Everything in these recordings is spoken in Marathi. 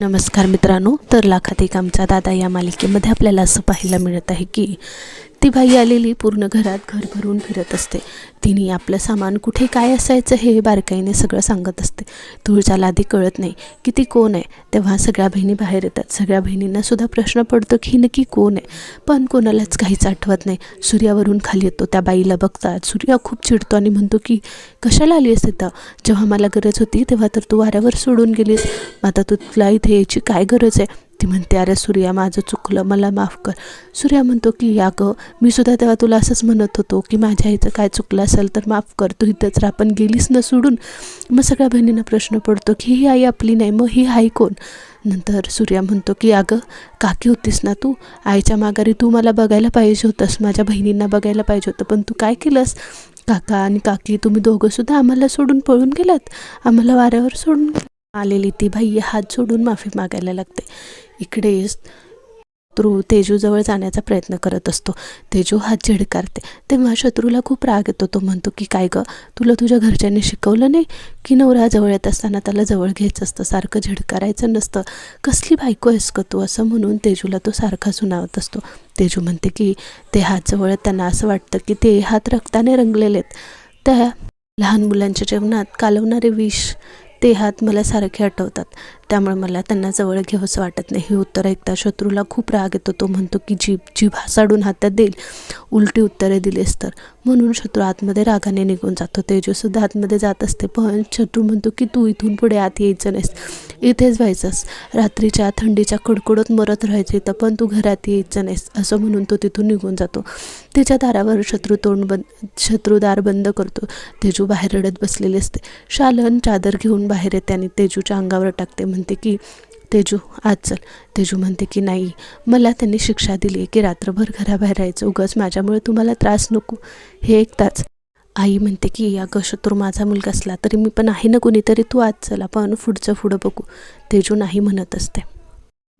नमस्कार मित्रांनो तर लाखात एक आमचा दादा या मालिकेमध्ये आपल्याला असं पाहायला मिळत आहे की ती बाई आलेली पूर्ण घरात घर भरून फिरत असते. तिने आपलं सामान कुठे काय असायचं हे बारकाईने सगळं सांगत असते. तुळजाला आधी कळत नाही की ती कोण आहे. तेव्हा सगळ्या बहिणी बाहेर येतात. सगळ्या बहिणींना सुद्धा प्रश्न पडतो की नक्की कोण आहे. पण कोणालाच काहीच आठवत नाही. सूर्यावरून खाली येतो. त्या बाईला बघतात. सूर्या खूप चिडतो आणि म्हणतो की कशाला आली आहेस तिथं जेव्हा मला गरज होती तेव्हा तर तू वाऱ्यावर सोडून गेलीस. आता तू तुला इथे यायची काय गरज आहे? ती म्हणते अरे सूर्या माझं चुकलं मला माफ कर. सूर्या म्हणतो की या गं मी सुद्धा तेव्हा तुला असंच म्हणत होतो की माझ्या आईचं काय चुकलं असेल तर माफ कर तू इथंच राहा गेलीस ना सोडून. मग सगळ्या बहिणींना प्रश्न पडतो की ही आई आपली नाही मग ही आई कोण? नंतर सूर्या म्हणतो की अगं काकी होतीस ना तू? आईच्या माघारी तू मला बघायला पाहिजे होतंस माझ्या बहिणींना बघायला पाहिजे होतं पण तू काय केलंस? काका आणि काकी तुम्ही दोघंसुद्धा आम्हाला सोडून पळून गेलात. आम्हाला वाऱ्यावर सोडून आलेली ती बाई हात जोडून माफी मागायला लागते. इकडे शत्रू तेजूजवळ जाण्याचा प्रयत्न करत असतो. तेजू हात झिडकारते. तेव्हा शत्रूला खूप राग येतो. तो म्हणतो की काय गं? तुला तुझ्या घरच्यांनी शिकवलं नाही? की नवरा जवळ येत असताना त्याला जवळ घ्यायचं असतं? सारखं झिडकारायचं नसतं? कसली बायको आहेस का तू? असं म्हणून तेजूला तो सारखा सुनावत असतो. तेजू म्हणते की ते हात जवळ त्यांना असं वाटतं की ते हात रक्ताने रंगलेले आहेत. त्या लहान मुलांच्या जेवणात कालवणारे विष ते हात मला सारखे आठवतात. त्यामुळे मला त्यांना जवळ घ्यावंसं वाटत नाही. हे उत्तर ऐकता शत्रूला खूप राग येतो. तो म्हणतो की जीभ जीभ हासाडून हातात देईल. उलटी उत्तरे दिलीस तर. म्हणून शत्रू आतमध्ये रागाने निघून जातो. तेजूसुद्धा आतमध्ये जात असते. पण शत्रू म्हणतो की तू इथून पुढे आत यायचं नाहीस. इथेच व्हायचंस. रात्रीच्या थंडीच्या कडकडत मरत राहायचं इथं पण तू घरात यायचं नाहीस. असं म्हणून तो तिथून निघून जातो. त्याच्या दारावर शत्रू तोंड बंद शत्रू दार बंद करतो. तेजू बाहेर रडत बसलेली असते. शालन चादर घेऊन बाहेर येते आणि तेजूच्या अंगावर टाकते. म्हणते की तेजू आज चल. तेजू म्हणते की नाही मला त्यांनी शिक्षा दिली की रात्रभर घराबाहेर राहायचं. उगाच माझ्यामुळे तुम्हाला त्रास नको. हे ऐकताच आई म्हणते की या शत्रू माझा मुलगा असला तरी मी पण आहे ना कुणीतरी. तू आज चल आपण पुढचं पुढं बघू. तेजू नाही म्हणत असते.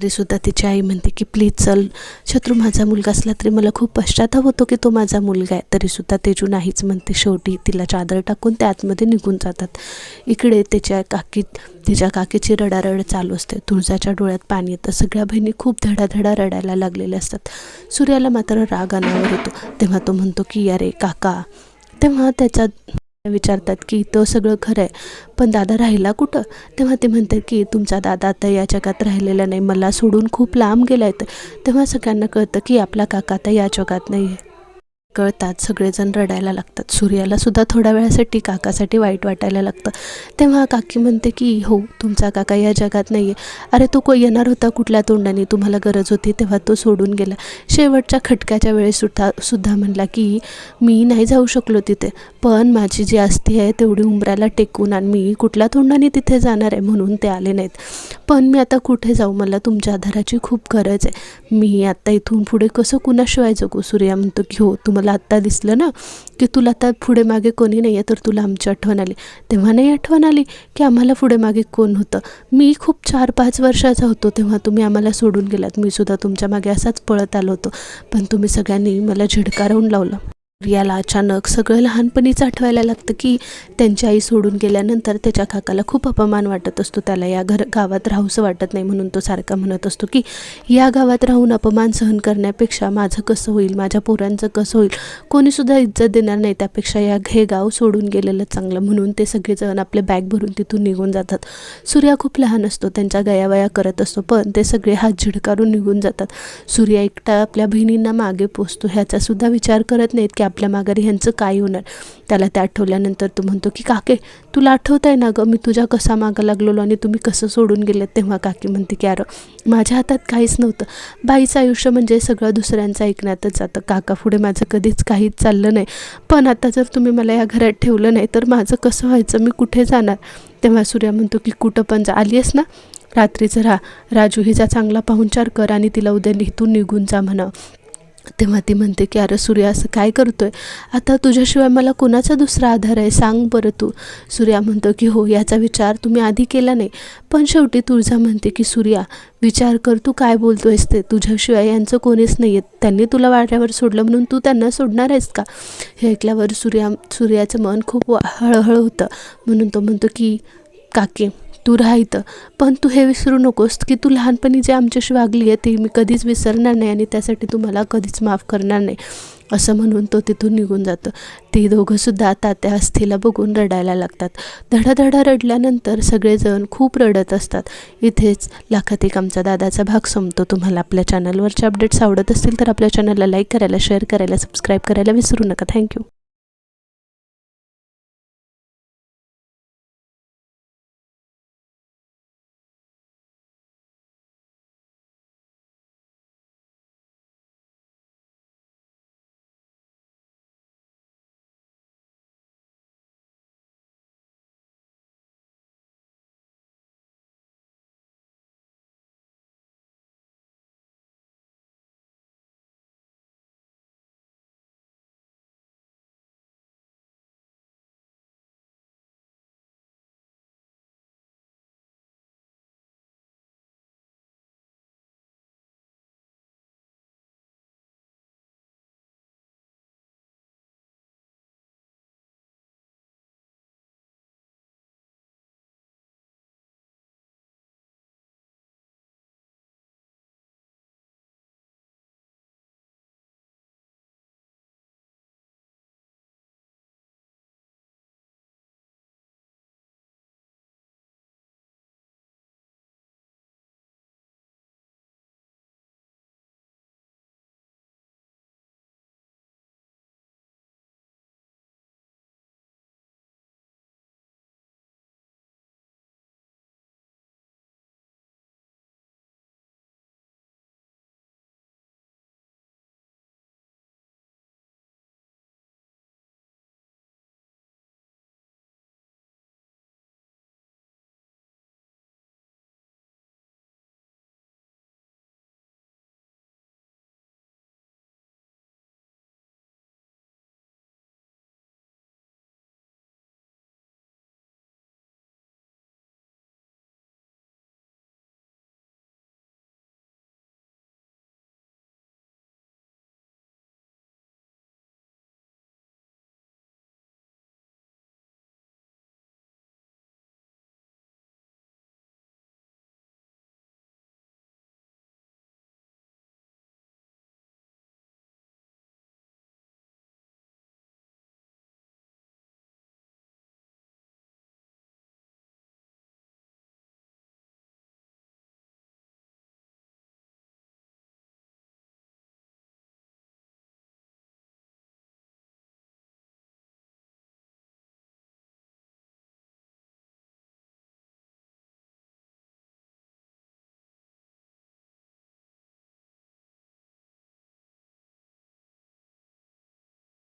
तरीसुद्धा तिची आई म्हणते की प्लीज चल शत्रू माझा मुलगा असला तरी मला खूप पश्चाताप होतो की तो माझा मुलगा आहे. तरीसुद्धा तेजू नाहीच म्हणते. शेवटी तिला चादर टाकून ते आतमध्ये निघून जातात. इकडे त्याच्या काकी तिच्या काकीची रडारड चालू असते. तुळजाच्या डोळ्यात पाणी येतं. सगळ्या बहिणी खूप धडाधडा रडायला लागलेल्या असतात. सूर्याला मात्र राग अनावर येतो. तेव्हा तो म्हणतो की अरे काका. तेव्हा त्याच्या विचारतात की तो सगळं खरं आहे पण दादा राहिला कुठं? तेव्हा ते म्हणतात की तुमचा दादा आता या जगात राहिलेला नाही. मला सोडून खूप लांब गेला आहे तेव्हा सगळ्यांना कळतं की आपला काका आता या जगात नाही आहे कळतात सगळेजण रडायला लागतात. सूर्याला सुद्धा थोड्या वेळासाठी काकासाठी वाईट वाटायला लागतं. तेव्हा काकी म्हणते की हो तुमचा काका या जगात नाही आहे अरे तो को येणार होता कुठल्या तोंडाने? तुम्हाला गरज होती तेव्हा तो सोडून गेला. शेवटच्या खटक्याच्या वेळेस सुद्धा सुद्धा म्हणला की मी नाही जाऊ शकलो तिथे. पण माझी जी अस्थी आहे तेवढी उंबऱ्याला टेकून आणि. मी कुठल्या तोंडाने तिथे जाणार आहे म्हणून ते आले नाहीत. पण मी आता कुठे जाऊ? मला तुमच्या आधाराची खूप गरज आहे. मी आता इथून पुढे कसं कुणाशिवाय जगू? सूर्या म्हणतो की हो तुम्हाला आत्ता दिसलं ना की तुला आता पुढे मागे कोणी नाही आहे तर तुला आमची आठवण आली. तेव्हा नाही आठवण आली की आम्हाला पुढे मागे कोण होतं. मी खूप चार पाच वर्षाचा होतो तेव्हा तुम्ही आम्हाला सोडून गेलात. मी सुद्धा तुमच्या मागे असाच पळत आलो होतो. पण तुम्ही सगळ्यांनी मला झिडकारावून लावलं. रियाला अचानक सगळं लहानपणीच आठवायला लागतं की त्यांची आई सोडून गेल्यानंतर त्याच्या काकाला खूप अपमान वाटत असतो. त्याला या घर गावात राहूसं वाटत नाही म्हणून तो सारखा म्हणत असतो की या गावात राहून अपमान सहन करण्यापेक्षा माझं कसं होईल? माझ्या पोरांचं कसं होईल? कोणीसुद्धा इज्जत देणार नाही. त्यापेक्षा या हे गाव सोडून गेलेलं चांगलं. म्हणून ते सगळेजण आपले बॅग भरून तिथून निघून जातात. सूर्या खूप लहान असतो. त्यांच्या गयावया करत असतो पण ते सगळे हात झिडकारून निघून जातात. सूर्या एकटा आपल्या बहिणींना मागे पोचतो ह्याचासुद्धा विचार करत नाहीत की आपल्या माघारी ह्यांचं काय होणार? त्याला ते आठवल्यानंतर तो म्हणतो की काके तुला आठवत आहे ना गं मी तुझ्या कसा मागं लागलेलो आणि तुम्ही कसं सोडून गेलेत? तेव्हा काकी म्हणते की अरे माझ्या हातात काहीच नव्हतं. बाईचं आयुष्य म्हणजे सगळं दुसऱ्यांचं ऐकण्यातच जातं. काका पुढे माझं कधीच काहीच चाललं नाही. पण आता जर तुम्ही मला या घरात ठेवलं नाही तर माझं कसं व्हायचं? मी कुठे जाणार? तेव्हा सूर्या म्हणतो की कुठं पण जा. आली आहेस ना? रात्रीचं रा राजू हिचा चांगला पाहुणचार कर आणि तिला उद्या इथून निघून जा म्हणा तेव्हा ती म्हणते की अरे सूर्या असं काय करतो आहे आता तुझ्याशिवाय मला कोणाचा दुसरा आधार आहे? सांग बरं तू. सूर्या म्हणतो की हो याचा विचार तुम्ही आधी केला नाही. पण शेवटी तुळजा म्हणते की सूर्या विचार कर तू काय बोलतो आहेस ते? तुझ्याशिवाय यांचं कोणीच नाही आहेत त्यांनी तुला वाड्यावर सोडलं म्हणून तू त्यांना सोडणार आहेस का? हे ऐकल्यावर सूर्या सूर्याचं मन खूप हळहळ होतं. म्हणून तो म्हणतो की काकी तू राहायचं पण तू हे विसरू नकोस की तू लहानपणी जे आमच्याशी वागली आहे ते मी कधीच विसरणार नाही आणि त्यासाठी तुम्हाला कधीच माफ करणार नाही. असं म्हणून तो तिथून निघून जातो. ते दोघंसुद्धा तात्या हस्तीला बघून रडायला लागतात. धडाधडा रडल्यानंतर सगळेजण खूप रडत असतात. इथेच लाखात एक आमचा दादाचा भाग संपतो. तुम्हाला आपल्या चॅनलवरचे अपडेट्स आवडत असतील तर आपल्या चॅनलला लाईक करायला शेअर करायला सबस्क्राईब करायला विसरू नका. थँक्यू